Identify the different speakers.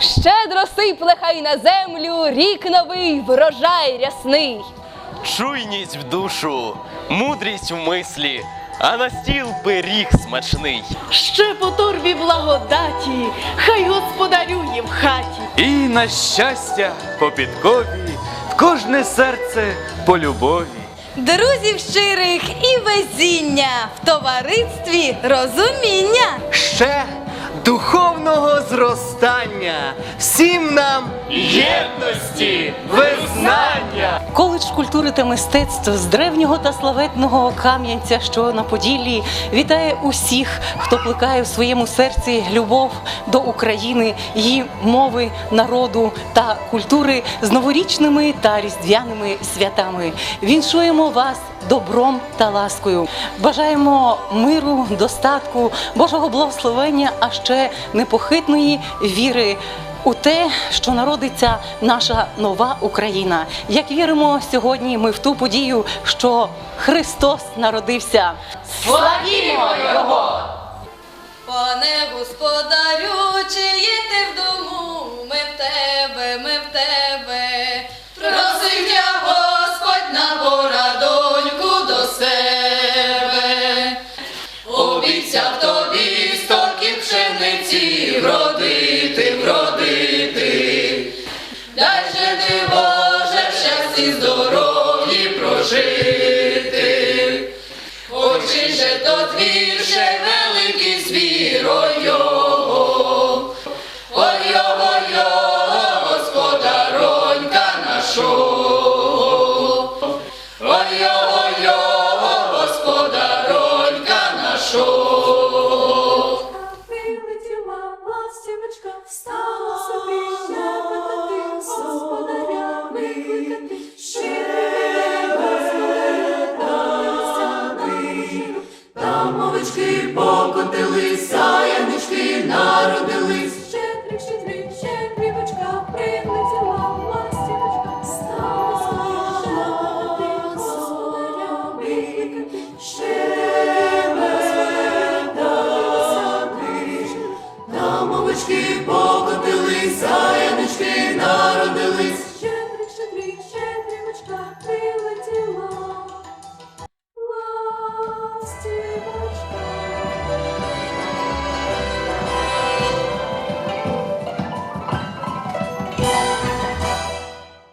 Speaker 1: Щедро сипле хай на землю, рік новий, врожай рясний.
Speaker 2: Чуйність в душу, мудрість в мислі, а на стіл пиріг смачний.
Speaker 3: Ще по торбі благодаті, хай господарює в хаті.
Speaker 4: І на щастя по підкові, в кожне серце по любові.
Speaker 5: Друзів щирих і везіння, в товаристві розуміння.
Speaker 6: ще духовного зростання, всім нам
Speaker 2: Єдності!
Speaker 6: визнання.
Speaker 7: Коледж культури та мистецтв з древнього та славетного Кам'янця, що на Поділлі, вітає усіх, хто плекає в своєму серці любов до України, її мови, народу та культури з новорічними та різдвяними святами. Віншуємо вас добром та ласкою. Бажаємо миру, достатку, Божого благословення, а ще непохитної віри у те, що народиться наша нова Україна. Як віримо сьогодні, ми в ту подію, що Христос народився. Славімо Його!
Speaker 5: Пане господарю, Же ти, Боже, в щасті здоров'ї прожити. Очі же то твірше великий звір, ой його, ой його, господаронька нашого, ой його, господаронька нашого.
Speaker 8: Вилетіла ластівочка, стала Яблучки покотилися, ягнички народились. Щедрик, щедрик, щедрівочка, прилетіла ластівочка, стала солярями, щебетати. Там мовички покотились, ягнички народились.